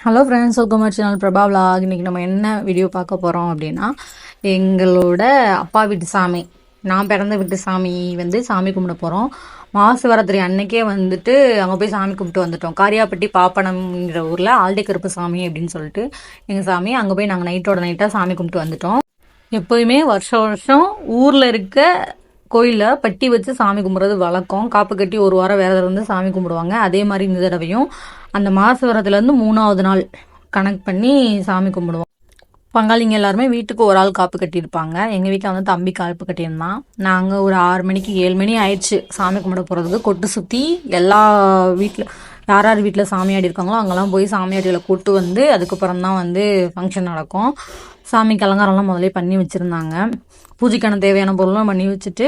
Hello friends welcome channel Prabha vlog. நம்ம என்ன video பார்க்க போகிறோம் அப்படின்னா எங்களோட அப்பா வீட்டு சாமி நான் பிறந்த வீட்டு சாமி வந்து சாமி கும்பிட போகிறோம் மாசிவராத்திரி அன்னைக்கே வந்துட்டு அங்கே போய் சாமி கும்பிட்டு வந்துட்டோம். காரியாப்பட்டி பாப்பனம்ங்கிற ஊரில் ஆல்டே கருப்பு சாமி அப்படின்னு சொல்லிட்டு எங்கள் சாமி அங்கே போய் நாங்கள் நைட்டோட நைட்டாக சாமி கும்பிட்டு வந்துட்டோம். எப்போயுமே வருஷம் வருஷம் ஊரில் இருக்க கோயிலில் பட்டி வச்சு சாமி கும்பிட்றது வழக்கம். காப்பு கட்டி ஒரு வாரம் வேறதுல இருந்து சாமி கும்பிடுவாங்க. அதே மாதிரி இந்த தடவையும் அந்த மாசவரத்துலேருந்து மூணாவது நாள் கணக்கு பண்ணி சாமி கும்பிடுவோம். பங்காளிங்க எல்லாருமே வீட்டுக்கு ஒரு ஆள் காப்பு கட்டியிருப்பாங்க. எங்கள் வீட்டில் வந்து தம்பி காப்பு கட்டியிருந்தான். நாங்கள் ஒரு ஆறு மணிக்கு ஏழு மணி ஆயிடுச்சு சாமி கும்பிட போகிறதுக்கு கொட்டு சுற்றி எல்லா வீட்டில் யார் யார் வீட்டில் சாமியாடி இருக்காங்களோ அங்கெல்லாம் போய் சாமியாடிகளை கூட்டு வந்து அதுக்கப்புறம் தான் வந்து ஃபங்க்ஷன் நடக்கும். சாமிக்கு அலங்காரம்லாம் முதலே பண்ணி வச்சுருந்தாங்க. பூஜைக்கான தேவையான பொருள்லாம் பண்ணி வச்சுட்டு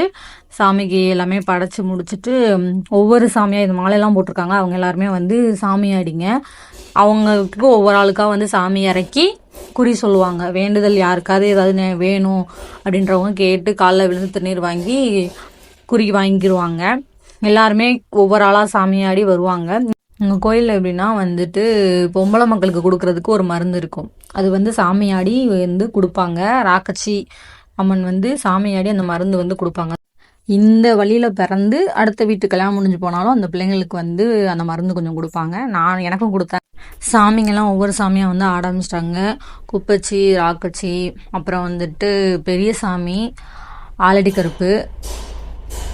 சாமிக்கு எல்லாமே படைச்சி முடிச்சுட்டு ஒவ்வொரு சாமியாக இந்த மாலையெல்லாம் போட்டிருக்காங்க. அவங்க எல்லாருமே வந்து சாமியாடிங்க அவங்களுக்கு ஒவ்வொரு ஆளுக்காக வந்து சாமி இறக்கி குறி சொல்லுவாங்க. வேண்டுதல் யாருக்காவது ஏதாவது வேணும் அப்படின்றவங்க கேட்டு காலைல விழுந்து திருநீர் வாங்கி குறி வாங்கிடுவாங்க எல்லாருமே ஒவ்வொரு ஆளாக சாமியாடி வருவாங்க. எங்கள் கோயிலில் எப்படின்னா வந்துட்டு பொம்பளை மக்களுக்கு கொடுக்கறதுக்கு ஒரு மருந்து இருக்கும். அது வந்து சாமியாடி வந்து கொடுப்பாங்க. ராக்கச்சி அம்மன் வந்து சாமியாடி அந்த மருந்து வந்து கொடுப்பாங்க. இந்த வழியில் பிறந்து அடுத்த வீட்டு கல்யாணம் முடிஞ்சு போனாலும் அந்த பிள்ளைங்களுக்கு வந்து அந்த மருந்து கொஞ்சம் கொடுப்பாங்க. நான் எனக்கும் கொடுத்தேன். சாமிங்கெல்லாம் ஒவ்வொரு சாமியாக வந்து ஆட ஆரம்பிச்சிட்டாங்க. குப்பச்சி ராக்கச்சி அப்புறம் வந்துட்டு பெரிய சாமி ஆலடி கருப்பு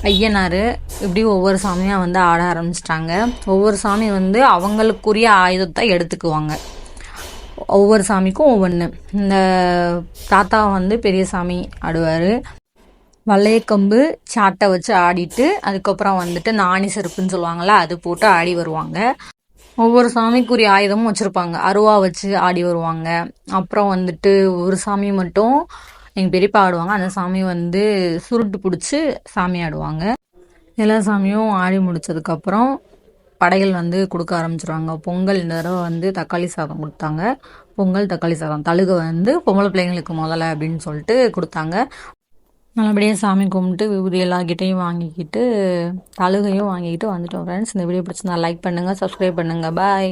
ஐயனார் இப்படி ஒவ்வொரு சாமியாக வந்து ஆட ஆரம்பிச்சிட்டாங்க. ஒவ்வொரு சாமி வந்து அவங்களுக்குரிய ஆயுதத்தை எடுத்துக்குவாங்க. ஒவ்வொரு சாமிக்கும் ஒவ்வொன்று இந்த தாத்தா வந்து பெரிய சாமி ஆடுவார். வளையக்கம்பு சாட்டை வச்சு ஆடிட்டு அதுக்கப்புறம் வந்துட்டு நாணி செருப்புன்னு சொல்லுவாங்கள்ல அது போட்டு ஆடி வருவாங்க. ஒவ்வொரு சாமிக்குரிய ஆயுதமும் வச்சுருப்பாங்க. அருவா வச்சு ஆடி வருவாங்க. அப்புறம் வந்துட்டு ஒரு சாமி மட்டும் எங்கள் பெரியப்பா ஆடுவாங்க. அந்த சாமி வந்து சுருட்டு பிடிச்சி சாமி ஆடுவாங்க. எல்லா சாமியும் ஆடி முடிச்சதுக்கப்புறம் படைகள் வந்து கொடுக்க ஆரம்பிச்சிருவாங்க. பொங்கல் இந்த தடவை வந்து தக்காளி சாதம் கொடுத்தாங்க. பொங்கல் தக்காளி சாதம். தழுகை வந்து பொம்பளை பிள்ளைங்களுக்கு முதல்ல அப்படின்னு சொல்லிட்டு கொடுத்தாங்க. நல்லபடியாக சாமி கும்பிட்டு விபூதி எல்லாக்கிட்டையும் வாங்கிக்கிட்டு தழுகையும் வாங்கிக்கிட்டு வந்துட்டோம் ஃப்ரெண்ட்ஸ் இந்த வீடியோ பிடிச்சிருந்தா லைக் பண்ணுங்கள் சப்ஸ்கிரைப் பண்ணுங்கள் பாய்